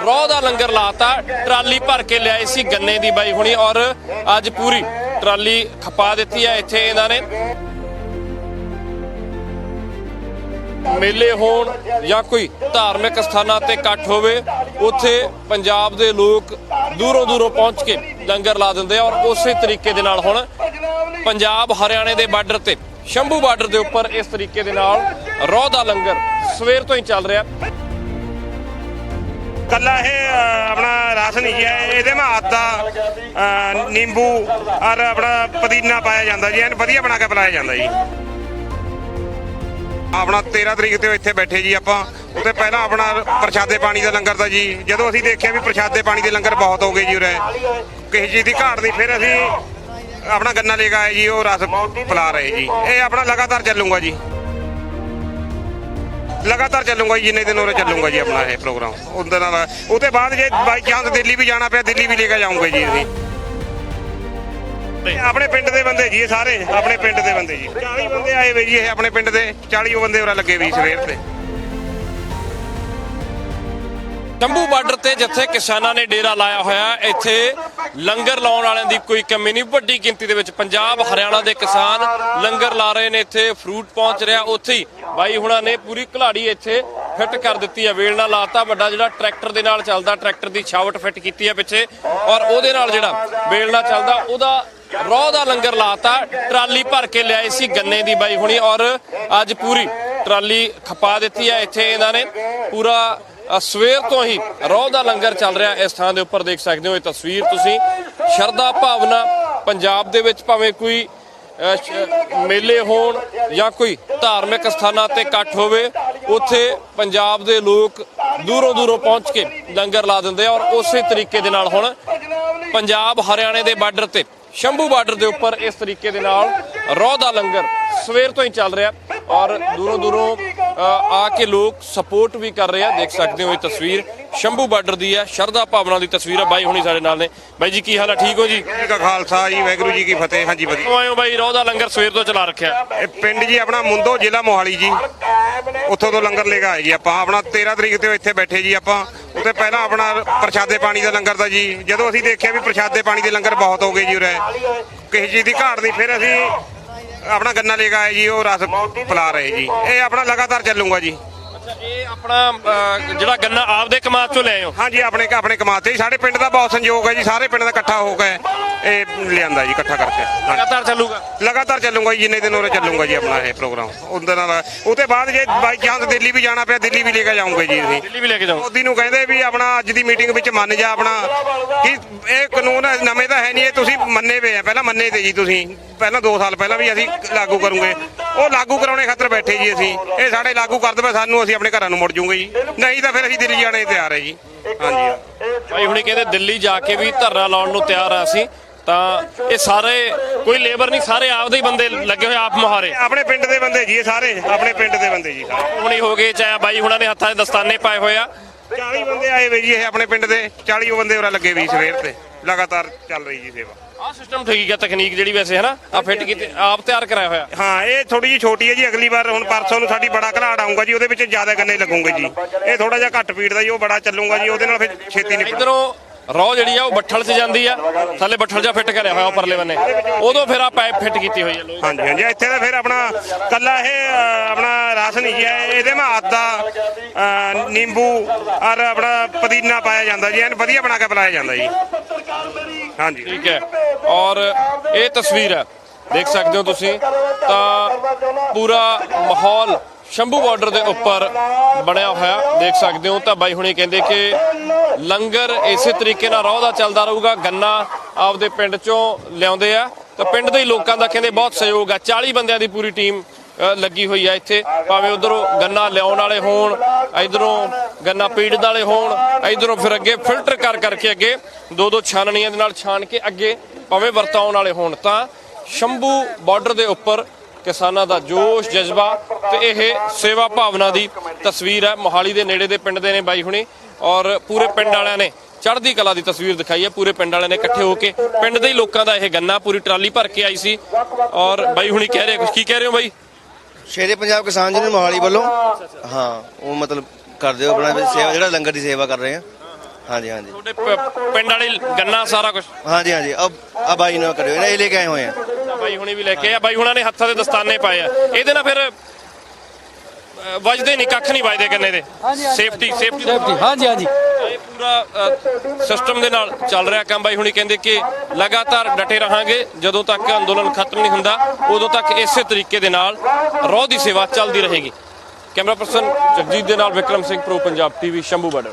ਰੋਹ ਦਾ ਲੰਗਰ ਲਾਤਾ, ਟਰਾਲੀ ਭਰ ਕੇ ਲਿਆਏ ਸੀ ਗੰਨੇ ਦੀ ਬਾਈ ਹੁਣੀ ਔਰ ਅੱਜ ਪੂਰੀ ਟਰਾਲੀ ਖਪਾ ਦਿੱਤੀ ਹੈ ਇੱਥੇ ਇਹਨਾਂ ਨੇ। ਮੇਲੇ ਹੋਣ ਜਾਂ ਕੋਈ ਧਾਰਮਿਕ ਸਥਾਨਾਂ ਤੇ ਇਕੱਠ ਹੋਵੇ, ਉੱਥੇ ਪੰਜਾਬ ਦੇ ਲੋਕ ਦੂਰੋਂ ਦੂਰੋਂ ਪਹੁੰਚ ਕੇ ਲੰਗਰ ਲਾ ਦਿੰਦੇ ਆ ਔਰ ਉਸੇ ਤਰੀਕੇ ਦੇ ਨਾਲ ਹੁਣ ਪੰਜਾਬ ਹਰਿਆਣੇ ਦੇ ਬਾਰਡਰ ਤੇ, ਸ਼ੰਭੂ ਬਾਰਡਰ ਦੇ ਉੱਪਰ ਇਸ ਤਰੀਕੇ ਦੇ ਨਾਲ ਰੋਹ ਦਾ ਲੰਗਰ ਸਵੇਰ ਤੋਂ ਹੀ ਚੱਲ ਰਿਹਾ। ਕੱਲਾ ਇਹ ਆਪਣਾ ਰਸ ਨਹੀਂ ਜੀ ਇਹਦੇ ਮੈਂ ਆਦਾ ਨਿੰਬੂ ਔਰ ਆਪਣਾ ਪੁਦੀਨਾ ਪਾਇਆ ਜਾਂਦਾ ਜੀ। ਐਨ ਵਧੀਆ ਬਣਾ ਕੇ ਪਿਲਾਇਆ ਜਾਂਦਾ ਜੀ। ਆਪਣਾ 13 ਤਰੀਕ ਤੇ ਇੱਥੇ ਬੈਠੇ ਜੀ ਆਪਾਂ। ਉਤੇ ਪਹਿਲਾਂ ਆਪਣਾ ਪ੍ਰਸ਼ਾਦੇ ਪਾਣੀ ਦਾ ਲੰਗਰ ਦਾ ਜੀ। ਜਦੋਂ ਅਸੀਂ ਦੇਖਿਆ ਵੀ ਪ੍ਰਸ਼ਾਦੇ ਪਾਣੀ ਦੇ ਲੰਗਰ ਬਹੁਤ ਹੋ ਗਏ ਜੀ ਉਰੇ। ਕਿਸੇ ਚੀਜ਼ ਦੀ ਘਾਟ ਨਹੀਂ। ਫਿਰ ਅਸੀਂ ਆਪਣਾ ਗੰਨਾ ਲੈ ਕੇ ਆਏ ਜੀ, ਉਹ ਰਸ ਪਿਲਾ ਰਹੇ ਜੀ। ਇਹ ਆਪਣਾ ਲਗਾਤਾਰ ਚੱਲੂਗਾ ਜੀ। ਲਗਾਤਾਰ ਚੱਲੂਗਾ ਜੀ ਜਿੰਨੇ ਦਿਨ ਉਰੇ ਚੱਲੂਗਾ ਜੀ ਆਪਣਾ ਇਹ ਪ੍ਰੋਗਰਾਮ। ਉਹਦੇ ਨਾਲ ਉਹਦੇ ਬਾਅਦ ਜੇ ਬਾਈ ਚਾਂਸ ਦਿੱਲੀ ਵੀ ਜਾਣਾ ਪਿਆ ਦਿੱਲੀ ਵੀ ਲੈ ਕੇ ਜਾਊਂਗੇ ਜੀ ਅਸੀਂ। ਆਪਣੇ ਪਿੰਡ ਦੇ ਬੰਦੇ ਜੀ ਇਹ ਸਾਰੇ ਆਪਣੇ ਪਿੰਡ ਦੇ ਬੰਦੇ ਜੀ। 40 ਬੰਦੇ ਆਏ ਵੇ ਜੀ ਇਹ ਆਪਣੇ ਪਿੰਡ ਦੇ 40 ਬੰਦੇ ਉਰੇ ਲੱਗੇ ਵੀ ਸਵੇਰ ਤੇ ਸ਼ੰਭੂ ਬਾਰਡਰ ਤੇ ਜਿੱਥੇ ਕਿਸਾਨਾਂ ਨੇ ਡੇਰਾ ਲਾਇਆ ਹੋਇਆ, ਇੱਥੇ ਲੰਗਰ ਲਾਉਣ ਵਾਲਿਆਂ ਦੀ ਕੋਈ ਕਮੀ ਨਹੀਂ। ਵੱਡੀ ਗਿਣਤੀ ਦੇ ਵਿੱਚ ਪੰਜਾਬ, ਹਰਿਆਣਾ ਦੇ ਕਿਸਾਨ ਲੰਗਰ ਲਾ ਰਹੇ ਨੇ ਇੱਥੇ ਫਰੂਟ ਪਹੁੰਚ ਰਿਹਾ ਉੱਥੇ ਹੀ। ਬਾਈ ਹੁਣਾਂ ਨੇ ਪੂਰੀ ਘਲਾੜੀ ਇੱਥੇ ਫਿੱਟ ਕਰ ਦਿੱਤੀ ਹੈ ਵੇਲਣਾ ਲਾਤਾ। ਵੱਡਾ ਜਿਹੜਾ ਟਰੈਕਟਰ ਦੇ ਨਾਲ ਚੱਲਦਾ, ਟਰੈਕਟਰ ਦੀ ਛਾਵਟ ਫਿੱਟ ਕੀਤੀ ਹੈ ਪਿੱਛੇ। ਔਰ ਉਹਦੇ ਨਾਲ ਜਿਹੜਾ ਵੇਲ ਨਾਲ ਚੱਲਦਾ, ਉਹਦਾ ਰੋਹ ਦਾ ਲੰਗਰ ਲਾਤਾ। ਟਰਾਲੀ ਭਰ ਕੇ ਲਿਆਏ ਸੀ ਗੰਨੇ ਦੀ ਬਾਈ ਹੁਣੀ। ਔਰ ਅੱਜ ਪੂਰੀ ਟਰਾਲੀ ਖਪਾ ਦਿੱਤੀ ਹੈ ਇੱਥੇ ਇਹਨਾਂ ਨੇ। ਪੂਰਾ ਸਵੇਰ ਤੋਂ ਹੀ ਰੋਹ ਦਾ ਲੰਗਰ ਚੱਲ ਰਿਹਾ ਇਸ ਥਾਂ ਦੇ ਉੱਪਰ ਦੇਖ ਸਕਦੇ ਹੋ ਇਹ ਤਸਵੀਰ ਤੁਸੀਂ। ਸ਼ਰਧਾ ਭਾਵਨਾ ਪੰਜਾਬ ਦੇ ਵਿੱਚ ਭਾਵੇਂ ਕੋਈ ਮੇਲੇ ਹੋਣ ਜਾਂ ਕੋਈ ਧਾਰਮਿਕ ਸਥਾਨਾਂ ਤੇ ਇਕੱਠ ਹੋਵੇ, ਉੱਥੇ ਪੰਜਾਬ ਦੇ ਲੋਕ ਦੂਰੋਂ ਦੂਰੋਂ ਪਹੁੰਚ ਕੇ ਲੰਗਰ ਲਾ ਦਿੰਦੇ ਆ ਔਰ ਉਸੇ ਤਰੀਕੇ ਦੇ ਨਾਲ ਹੁਣ ਪੰਜਾਬ ਹਰਿਆਣੇ ਦੇ ਬਾਰਡਰ ਤੇ, ਸ਼ੰਭੂ ਬਾਰਡਰ ਦੇ ਉੱਪਰ ਇਸ ਤਰੀਕੇ ਦੇ ਨਾਲ ਰੋਹ ਦਾ ਲੰਗਰ ਸਵੇਰ ਤੋਂ ਹੀ ਚੱਲ ਰਿਹਾ ਔਰ ਦੂਰੋਂ ਦੂਰੋਂ ਆ ਕੇ ਲੋਕ ਸਪੋਰਟ ਵੀ ਕਰ ਰਹੇ ਆ। ਦੇਖ ਸਕਦੇ ਹੋ ਇਹ ਤਸਵੀਰ ਸ਼ੰਭੂ ਬਾਰਡਰ ਦੀ ਹੈ। ਸ਼ਰਧਾ ਭਾਵਨਾ ਦੀ ਤਸਵੀਰ ਹੈ ਬਾਈ ਹੁਣੀ ਸਾਡੇ ਨਾਲ ਨੇ। ਬਾਈ ਜੀ ਕੀ ਹਾਲ ਹੈ ਠੀਕ ਹੋ ਜੀ? ਕਾ ਖਾਲਸਾ ਜੀ ਵਾਹਿਗੁਰੂ ਜੀ ਕੀ ਫਤਿਹ। ਹਾਂਜੀ ਵਧੀਆ। ਕਿਉਂ ਹੋ ਬਾਈ? ਰੋਹ ਦਾ ਲੰਗਰ ਸਵੇਰ ਤੋਂ ਚਲਾ ਰੱਖਿਆ। ਇਹ ਪਿੰਡ ਜੀ ਆਪਣਾ ਮੁੰਦੋ ਜ਼ਿਲ੍ਹਾ ਮੋਹਾਲੀ ਜੀ। ਉੱਥੋਂ ਤੋਂ ਲੰਗਰ ਲੈ ਕੇ ਆਏ ਜੀ ਆਪਾਂ। ਆਪਣਾ 13 ਤਰੀਕ ਤੇ ਇੱਥੇ ਬੈਠੇ ਜੀ ਆਪਾਂ। ਉਤੇ ਪਹਿਲਾਂ ਆਪਣਾ ਪ੍ਰਸ਼ਾਦੇ ਪਾਣੀ ਦਾ ਲੰਗਰ ਦਾ ਜੀ। ਜਦੋਂ ਅਸੀਂ ਦੇਖਿਆ ਵੀ ਪ੍ਰਸ਼ਾਦੇ ਪਾਣੀ ਦੇ ਲੰਗਰ ਬਹੁਤ ਹੋ ਗਏ ਜੀ ਉਰੇ। ਕਿਸੇ ਚੀਜ਼ ਦੀ ਘਾਟ ਨਹੀਂ ਫਿਰ ਅਸੀਂ ਆਪਣਾ ਗੰਨਾ ਲੈ ਕੇ ਆਏ ਜੀ ਉਹ ਰਸ ਪਿਲਾ ਰਹੇ ਜੀ। ਇਹ ਆਪਣਾ ਲਗਾਤਾਰ ਚੱਲੂਗਾ ਜੀ। ਇਹ ਆਪਣਾ ਅ, ਜਿਹੜਾ ਗੰਨਾ ਆਪਦੇ ਕਮਾਦ ਚੋਂ ਲੈ ਆਏ ਹੋ? ਹਾਂਜੀ ਆਪਣੇ ਆਪਣੇ ਕਮਾਤੇ ਜੀ। ਸਾਡੇ ਪਿੰਡ ਦਾ ਬਹੁਤ ਸੰਯੋਗ ਹੈ ਜੀ। ਸਾਰੇ ਪਿੰਡ ਦਾ ਇਕੱਠਾ ਹੋ ਕੇ ਇਹ ਲਿਆਂਦਾ ਜੀ ਇਕੱਠਾ ਕਰਕੇ। ਹਾਂਜੀ। ਲਗਾਤਾਰ ਚੱਲੂਗਾ? ਲਗਾਤਾਰ ਚੱਲੂਗਾ ਜੀ ਜਿੰਨੇ ਦਿਨ ਉਰੇ ਚੱਲੂਗਾ ਜੀ ਆਪਣਾ ਇਹ ਪ੍ਰੋਗਰਾਮ। ਉਹਦੇ ਨਾਲ ਉਹਦੇ ਬਾਅਦ ਜੇ ਬਾਈ ਚਾਂਸ ਦਿੱਲੀ ਵੀ ਜਾਣਾ ਪਿਆ ਦਿੱਲੀ ਵੀ ਲੈ ਕੇ ਜਾਊਂਗੇ ਜੀ ਅਸੀਂ ਦਿੱਲੀ ਵੀ ਲੈ ਕੇ ਜਾਓ। ਮੋਦੀ ਨੂੰ ਕਹਿੰਦੇ ਵੀ ਆਪਣਾ ਅੱਜ ਦੀ ਮੀਟਿੰਗ ਵਿੱਚ ਮੰਨ ਜਾ ਆਪਣਾ ਕਿ ਇਹ ਕਾਨੂੰਨ ਨਵੇਂ ਤਾਂ ਹੈ ਨਹੀਂ ਇਹ ਤੁਸੀਂ ਮੰਨੇ ਵੇ ਆ। ਪਹਿਲਾਂ ਮੰਨੇ ਤੇ ਜੀ ਤੁਸੀਂ। ਪਹਿਲਾਂ 2 ਸਾਲ ਪਹਿਲਾਂ ਵੀ ਅਸੀਂ ਲਾਗੂ ਕਰੂਗੇ। ਉਹ ਲਾਗੂ ਕਰਾਉਣੇ ਖਾਤਰ ਬੈਠੇ ਜੀ ਅਸੀਂ। ਇਹ ਸਾਡੇ ਲਾਗੂ ਕਰ ਦੇਵੇ ਸਾਨੂੰ ਅਸੀਂ ਆਪਣੇ ਘਰਾਂ ਨੂੰ ਮੁੜ ਜੂਗੇ ਜੀ। ਨਹੀਂ ਤਾਂ ਫਿਰ ਅਸੀਂ ਦਿੱਲੀ ਜਾਣੇ ਤਿਆਰ ਹੈ ਜੀ। ਹਾਂਜੀ ਭਾਈ ਹੁਣੀ ਕਹਿੰਦੇ ਦਿੱਲੀ ਜਾ ਕੇ ਵੀ ਧਰਨਾ ਲਾਉਣ ਨੂੰ ਤਿਆਰ ਆ ਅਸੀਂ। ਤਾਂ ਇਹ ਸਾਰੇ ਕੋਈ ਲੇਬਰ ਨਹੀਂ ਸਾਰੇ ਆਪਦੇ ਹੀ ਬੰਦੇ ਲੱਗੇ ਹੋਏ ਆਪ ਮੁਹਾਰੇ। ਆਪਣੇ ਪਿੰਡ ਦੇ ਬੰਦੇ ਜੀ ਇਹ ਸਾਰੇ। ਆਪਣੇ ਪਿੰਡ ਦੇ ਬੰਦੇ ਜੀ ਹੁਣੀ ਹੋ ਗਏ ਚਾਹੇ ਬਾਈ ਹੁਣਾਂ ਨੇ ਹੱਥਾਂ 'ਚ ਦਸਤਾਨੇ ਪਾਏ ਹੋਏ ਆ। 40 ਬੰਦੇ ਆਏ ਵੇ ਜੀ ਇਹ ਆਪਣੇ ਪਿੰਡ ਦੇ। 40 ਬੰਦੇ ਉਰੇ ਲੱਗੇ ਵੀ ਸਵੇਰ ਤੇ। ਲਗਾਤਾਰ ਚੱਲ ਰਹੀ ਜੀ ਸੇਵਾ। ਆਹ ਸਿਸਟਮ ਠੀਕ ਹੈ ਤਕਨੀਕ ਜਿਹੜੀ ਵੈਸੇ ਹੈ ਨਾ ਆ ਫਿੱਟ ਕੀਤੀ ਆਪ ਤਿਆਰ ਕਰਾਇਆ ਹੋਇਆ। ਹਾਂ ਇਹ ਥੋੜੀ ਜਿਹੀ ਛੋਟੀ ਹੈ ਜੀ ਅਗਲੀ ਵਾਰ ਹੁਣ ਪਰਸੋਂ ਨੂੰ ਸਾਡੀ ਬੜਾ ਘਲਾੜ ਆਊਗਾ ਜੀ ਉਹਦੇ ਵਿੱਚ ਜ਼ਿਆਦਾ ਗੰਨੇ ਲੱਗੂਗੇ ਜੀ। ਇਹ ਥੋੜਾ ਜਿਹਾ ਘੱਟ ਪੀੜ ਦਾ ਜੀ ਉਹ ਬੜਾ ਚੱਲੂਗਾ ਜੀ ਉਹਦੇ ਨਾਲ ਫਿਰ ਛੇਤੀ ਨਹੀਂ ਇਧਰੋਂ ਰੋ ਜਿਹੜੀ ਆ ਉਹ ਬੱਠਲ 'ਚ ਜਾਂਦੀ ਆ। ਥੱਲੇ ਬੱਠਲ ਜਿਹਾ ਫਿੱਟ ਕਰਿਆ ਹੋਇਆ ਉੱਪਰਲੇ ਬੰਨੇ। ਉਦੋਂ ਫਿਰ ਆ ਪਾਈਪ ਫਿੱਟ ਕੀਤੀ ਹੋਈ ਹੈ ਲੋਕ ਹਾਂਜੀ ਹਾਂਜੀ ਇੱਥੇ ਤਾਂ ਫਿਰ ਆਪਣਾ ਕੱਲਾ ਇਹ ਆਪਣਾ ਰਸ ਨਹੀਂ ਜੀ ਇਹ- ਇਹਦੇ ਮੈਂ ਆਦਾ ਨਿੰਬੂ ਔਰ ਆਪਣਾ ਪੁਦੀਨਾ ਪਾਇਆ ਜਾਂਦਾ ਜੀ ਐਨ ਵਧੀਆ ਬਣਾ ਕੇ ਪਿਲਾਇਆ ਜਾਂਦਾ ਜੀ। ਹਾਂਜੀ, ਠੀਕ ਹੈ। ਔਰ ਇਹ ਤਸਵੀਰ ਹੈ। ਦੇਖ ਸਕਦੇ ਹੋ ਤੁਸੀਂ, ਤਾਂ ਪੂਰਾ ਮਾਹੌਲ ਸ਼ੰਭੂ ਬਾਰਡਰ ਦੇ ਉੱਪਰ ਬਣਿਆ ਹੋਇਆ ਦੇਖ ਸਕਦੇ ਹੋ ਤਾਂ ਬਾਈ ਹੁਣੇ ਕਹਿੰਦੇ ਕਿ ਲੰਗਰ ਇਸੇ ਤਰੀਕੇ ਨਾਲ ਰੋਹ ਦਾ ਚੱਲਦਾ ਰਹੂਗਾ। ਗੰਨਾ ਆਪਦੇ ਪਿੰਡ ਚੋਂ ਲਿਆਉਂਦੇ ਆ। ਤਾਂ ਪਿੰਡ ਦੇ ਲੋਕਾਂ ਦਾ ਕਹਿੰਦੇ ਬਹੁਤ ਸਹਿਯੋਗ ਆ। 40 ਬੰਦਿਆਂ ਦੀ ਪੂਰੀ ਟੀਮ ਲੱਗੀ ਹੋਈ ਆ ਇੱਥੇ। ਭਾਵੇਂ ਉਧਰੋਂ ਗੰਨਾ ਲਿਆਉਣ ਵਾਲੇ ਹੋਣ, ਇਧਰੋਂ ਗੰਨਾ ਪੀੜਨ ਵਾਲੇ ਹੋਣ। ਇਧਰੋਂ ਫਿਰ ਅੱਗੇ ਫਿਲਟਰ ਕਰ ਕਰਕੇ ਅੱਗੇ ਦੋ ਦੋ ਛਾਨਣੀਆਂ ਦੇ ਨਾਲ ਛਾਣ ਕੇ ਅੱਗੇ ਭਾਵੇਂ ਵਰਤਾਉਣ ਵਾਲੇ ਹੋਣ। ਤਾਂ ਸ਼ੰਭੂ ਬਾਰਡਰ ਦੇ ਉੱਪਰ ਕਿਸਾਨਾਂ ਦਾ ਜੋਸ਼, ਜਜ਼ਬਾ ਤੇ ਇਹ ਸੇਵਾ ਭਾਵਨਾ ਦੀ ਤਸਵੀਰ ਹੈ। ਮੋਹਾਲੀ ਦੇ ਨੇੜੇ ਦੇ ਪਿੰਡ ਦੇ ਨੇ ਬਾਈ ਹੁਣੀ ਔਰ ਪੂਰੇ ਪਿੰਡ ਵਾਲਿਆਂ ਨੇ ਚੜ੍ਹਦੀ ਕਲਾ ਦੀ ਤਸਵੀਰ ਦਿਖਾਈ ਹੈ। ਪੂਰੇ ਪਿੰਡ ਵਾਲਿਆਂ ਨੇ ਇਕੱਠੇ ਹੋ ਕੇ ਪਿੰਡ ਦੇ ਹੀ ਲੋਕਾਂ ਦਾ ਇਹ ਗੰਨਾ ਪੂਰੀ ਟਰਾਲੀ ਭਰ ਕੇ ਆਈ ਸੀ ਔਰ ਬਾਈ ਹੁਣੀ ਕਹਿ ਰਹੇ ਕੁਝ ਕੀ ਕਹਿ ਰਹੇ ਹੋ ਬਾਈ? ਸ਼ੇਰੇ ਪੰਜਾਬ ਕਿਸਾਨ ਯੂਨੀਅਨ ਮੋਹਾਲੀ ਵੱਲੋਂ। ਹਾਂ, ਉਹ ਮਤਲਬ ਕਰਦੇ ਹੋ ਆਪਣਾ ਸੇਵਾ ਜਿਹੜਾ ਲੰਗਰ ਦੀ ਸੇਵਾ ਕਰ ਰਹੇ ਆ। ਹਾਂਜੀ ਹਾਂਜੀ। ਤੁਹਾਡੇ ਪ- ਪਿੰਡ ਵਾਲੀ ਗੰਨਾ ਸਾਰਾ ਕੁਝ ਹਾਂਜੀ ਹਾਂਜੀ। ਅਬ ਆ ਬਾਈ ਨੂੰ ਕਰਿਓ ਇਹ ਲੈ ਕੇ ਆਏ ਹੋਏ ਆ। ਬਾਈ ਹੁਣੀ ਵੀ ਲੈ ਕੇ ਆ। ਬਾਈ ਹੁਣਾਂ ਨੇ ਹੱਥਾਂ ਦੇ ਦਸਤਾਨੇ ਪਾਏ ਆ। ਇਹਦੇ ਨਾਲ ਫਿਰ ਅ, ਵੱਜਦੇ ਨਹੀਂ ਕੱਖ ਨਹੀਂ ਵੱਜਦੇ ਗੰਨੇ ਦੇ। Safety safety. ਸੇਫਟੀ ਹਾਂਜੀ ਹਾਂਜੀ। ਇਹ ਪੂਰਾ ਸਿਸਟਮ ਦੇ ਨਾਲ ਚੱਲ ਰਿਹਾ ਕੰਮ। ਬਾਈ ਹੁਣੀ ਕਹਿੰਦੇ ਕਿ ਲਗਾਤਾਰ ਡਟੇ ਰਹਾਂਗੇ। ਜਦੋਂ ਤੱਕ ਅੰਦੋਲਨ ਖਤਮ ਨਹੀਂ ਹੁੰਦਾ ਉਦੋਂ ਤੱਕ ਇਸੇ ਤਰੀਕੇ ਦੇ ਨਾਲ ਰੋਹ ਦੀ ਸੇਵਾ ਚੱਲਦੀ ਰਹੇਗੀ। ਕੈਮਰਾ ਪਰਸਨ ਜਗਜੀਤ ਦੇ ਨਾਲ Vikram Singh pro Punjab TV Shambhu border.